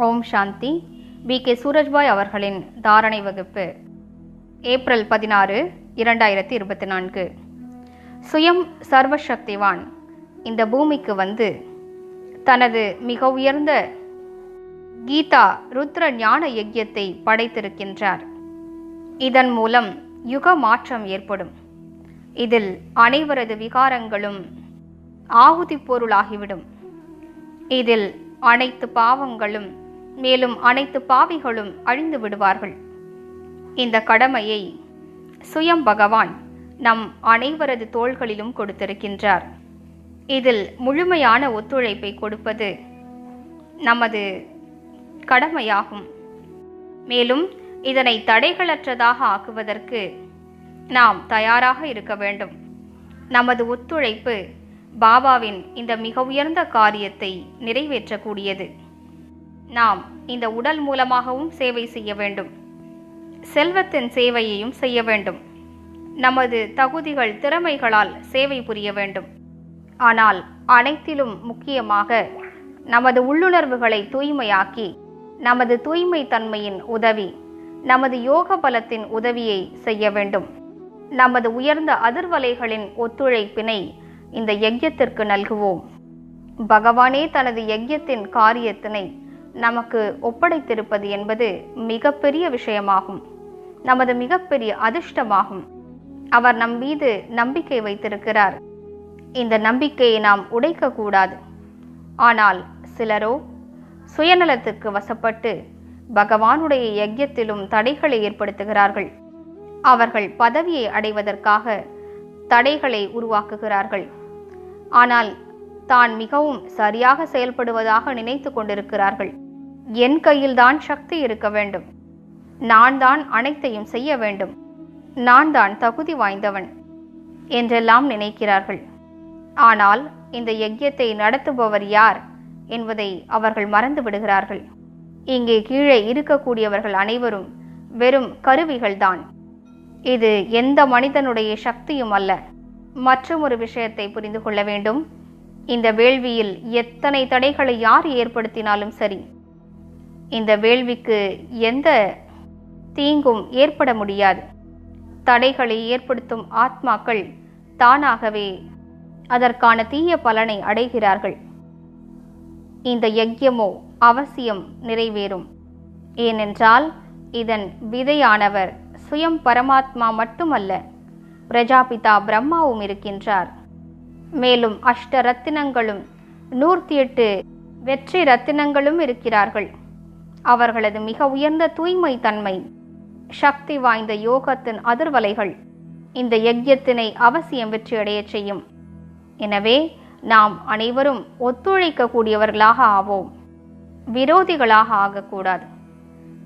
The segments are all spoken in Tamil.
ஓம் சாந்தி. பி. கே. சூரஜ்பாய் அவர்களின் தாரணை வகுப்பு ஏப்ரல் பதினாறு இரண்டாயிரத்தி இருபத்தி நான்கு. சுயம் சர்வசக்திவான் இந்த பூமிக்கு வந்து தனது மிக உயர்ந்த கீதா ருத்ர ஞான யஜ்யத்தை படைத்திருக்கின்றார். இதன் மூலம் யுக மாற்றம் ஏற்படும். இதில் அனைவரது விகாரங்களும் ஆகுதி பொருளாகிவிடும். இதில் அனைத்து பாவங்களும் மேலும் அனைத்து பாவிகளும் அழிந்து விடுவார்கள். இந்த கடமையை சுயம் பகவான் நம் அனைவரது தோள்களிலும் கொடுத்திருக்கின்றார். இதில் முழுமையான ஒத்துழைப்பை கொடுப்பது நமது கடமையாகும். மேலும் இதனை தடைகளற்றதாக ஆக்குவதற்கு நாம் தயாராக இருக்க வேண்டும். நமது ஒத்துழைப்பு பாபாவின் இந்த மிக உயர்ந்த காரியத்தை நிறைவேற்றக்கூடியது. நாம் இந்த உடல் மூலமாகவும் சேவை செய்ய வேண்டும். செல்வத்தின் சேவையையும் செய்ய வேண்டும். நமது தகுதிகள் திறமைகளால் சேவை புரிய வேண்டும். ஆனால் அனைத்திலும் முக்கியமாக நமது உள்ளுணர்வுகளை தூய்மையாக்கி நமது தூய்மை தன்மையின் உதவி நமது யோக பலத்தின் உதவியை செய்ய வேண்டும். நமது உயர்ந்த அதிர்வலைகளின் ஒத்துழைப்பினை இந்த யஜ்யத்திற்கு நல்குவோம். பகவானே தனது யஜ்யத்தின் காரியத்தினை நமக்கு ஒப்படைத்திருப்பது என்பது மிகப்பெரிய விஷயமாகும். நமது மிகப்பெரிய அதிர்ஷ்டமாகும். அவர் நம் மீது நம்பிக்கை வைத்திருக்கிறார். இந்த நம்பிக்கையை நாம் உடைக்கக்கூடாது. ஆனால் சிலரோ சுயநலத்துக்கு வசப்பட்டு பகவானுடைய யஜ்யத்திலும் தடைகளை ஏற்படுத்துகிறார்கள். அவர்கள் பதவியை அடைவதற்காக தடைகளை உருவாக்குகிறார்கள். ஆனால் தான் மிகவும் சரியாக செயல்படுவதாக நினைத்து கொண்டிருக்கிறார்கள். என் கையில்தான் சக்தி இருக்க வேண்டும். நான் தான் அனைத்தையும் செய்ய வேண்டும். நான் தான் தகுதி வாய்ந்தவன் என்றெல்லாம் நினைக்கிறார்கள். ஆனால் இந்த யஜ்யத்தை நடத்துபவர் யார் என்பதை அவர்கள் மறந்து விடுகிறார்கள். இங்கே கீழே இருக்கக்கூடியவர்கள் அனைவரும் வெறும் கருவிகள்தான். இது எந்த மனிதனுடைய சக்தியும் அல்ல. மற்றும் ஒரு விஷயத்தை புரிந்து கொள்ள வேண்டும். இந்த வேள்வியில் எத்தனை தடைகளை யார் ஏற்படுத்தினாலும் சரி இந்த வேள்விக்கு எந்த தீங்கும் ஏற்பட முடியாது. தடைகளை ஏற்படுத்தும் ஆத்மாக்கள் தானாகவே அதற்கான தீய பலனை அடைகிறார்கள். இந்த யஜ்யமோ அவசியம் நிறைவேறும். ஏனென்றால் இதன் விதையானவர் சுயம் பரமாத்மா மட்டுமல்ல பிரஜாபிதா பிரம்மாவும் இருக்கின்றார். மேலும் அஷ்ட ரத்தினங்களும் நூற்றி எட்டு வெற்றி ரத்தினங்களும் இருக்கிறார்கள். அவர்களது மிக உயர்ந்த தூய்மை தன்மை சக்தி வாய்ந்த யோகத்தின் அதிர்வலைகள் இந்த யஜ்யத்தினை அவசியம் வெற்றியடையச் செய்யும். எனவே நாம் அனைவரும் ஒத்துழைக்கக்கூடியவர்களாக ஆவோம். விரோதிகளாக ஆகக்கூடாது.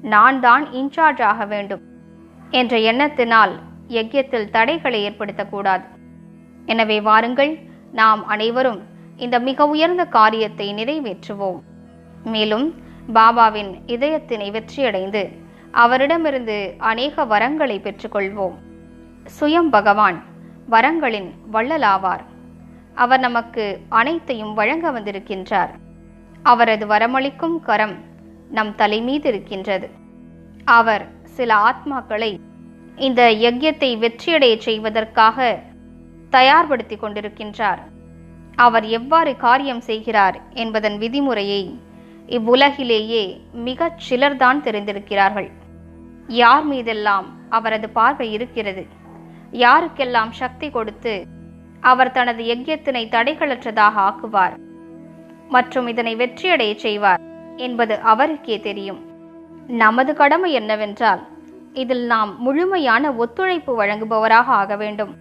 நான் தான் இன்சார்ஜ் ஆக வேண்டும் என்ற எண்ணத்தினால் யஜ்யத்தில் தடைகளை ஏற்படுத்தக்கூடாது. எனவே வாருங்கள் நாம் அனைவரும் இந்த மிக உயர்ந்த காரியத்தை நிறைவேற்றுவோம். மேலும் பாபாவின் இதயத்தினை வெற்றியடைந்து அவரிடமிருந்து அநேக வரங்களை பெற்றுக்கொள்வோம். சுயம் பகவான் வரங்களின் வள்ளலாவார். அவர் நமக்கு அனைத்தையும் வழங்க வந்திருக்கின்றார். அவரது வரமளிக்கும் கரம் நம் தலை மீது இருக்கின்றது. அவர் சில ஆத்மாக்களை இந்த யஜ்யத்தை வெற்றியடைய செய்வதற்காக தயார்படுத்தி கொண்டிருக்கின்றார். அவர் எவ்வாறு காரியம் செய்கிறார் என்பதன் விதிமுறையை இவ்வுலகிலேயே மிகச் சிலர்தான் தெரிந்திருக்கிறார்கள். யார் மீதெல்லாம் அவரது பார்வை இருக்கிறது? யாருக்கெல்லாம் சக்தி கொடுத்து அவர் தனது யஜ்யத்தினை தடைகளற்றதாக ஆக்குவார் மற்றும் இதனை வெற்றியடைய செய்வார் என்பது அவருக்கே தெரியும். நமது கடமை என்னவென்றால் இதில் நாம் முழுமையான ஒத்துழைப்பு வழங்குபவராக ஆக வேண்டும்.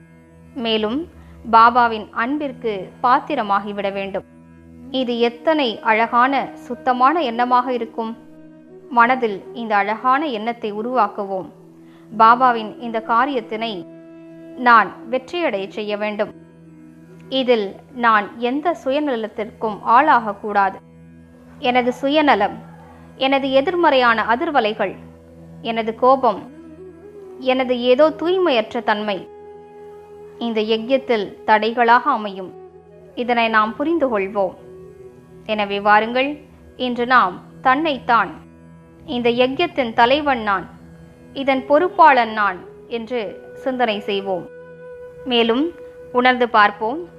மேலும் பாபாவின் அன்பிற்கு பாத்திரமாகிவிட வேண்டும். இது எத்தனை அழகான சுத்தமான எண்ணமாக இருக்கும்? மனதில் இந்த அழகான எண்ணத்தை உருவாக்குவோம். பாபாவின் இந்த காரியத்தினை நான் வெற்றியடைய செய்ய வேண்டும். இதில் நான் எந்த சுயநலத்திற்கும் ஆளாகக்கூடாது. எனது சுயநலம் எனது எதிர்மறையான அதிர்வலைகள் எனது கோபம் எனது ஏதோ தூய்மையற்ற தன்மை இந்த யஜ்யத்தில் தடைகளாக அமையும். இதனை நாம் புரிந்து கொள்வோம். எனவே வாருங்கள் இன்று நாம் தன்னைத்தான் இந்த யஜ்யத்தின் தலைவன் நான் இதன் பொறுப்பாளன் நான் என்று சிந்தனை செய்வோம். மேலும் உணர்ந்து பார்ப்போம்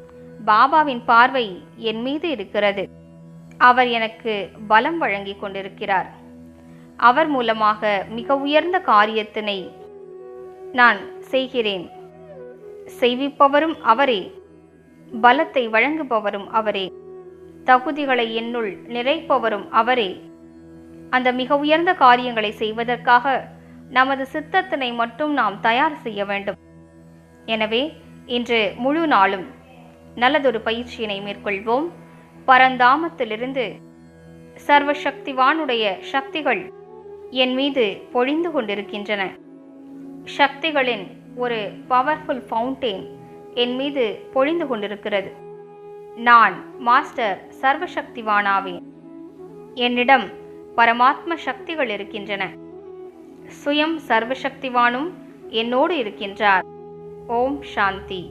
பாபாவின் பார்வை என் மீது இருக்கிறது. அவர் எனக்கு பலம் வழங்கி கொண்டிருக்கிறார். அவர் மூலமாக மிக உயர்ந்த காரியத்தினை நான் செய்கிறேன். செய்விப்பவரும் அவரே பலத்தை வழங்குபவரும் அவரே. தகுதிகளை என்னுள் நிறைப்பவரும் அவரே. அந்த மிக உயர்ந்த காரியங்களை செய்வதற்காக நமது சித்தத்தினை மட்டும் நாம் தயார் செய்ய வேண்டும். எனவே இன்று முழு நாளும் நல்லதொரு பயிற்சியினை மேற்கொள்வோம். பரந்தாமத்திலிருந்து சர்வசக்திவானுடைய சக்திகள் என் மீது பொழிந்து கொண்டிருக்கின்றன. சக்திகளின் ஒரு பவர்ஃபுல் ஃபவுண்டெயின் என் மீது பொழிந்து கொண்டிருக்கிறது. நான் மாஸ்டர் சர்வசக்திவானாவேன் என்னிடம் பரமாத்ம சக்திகள் இருக்கின்றன. சுயம் சர்வசக்திவானும் என்னோடு இருக்கின்றார். ஓம் சாந்தி.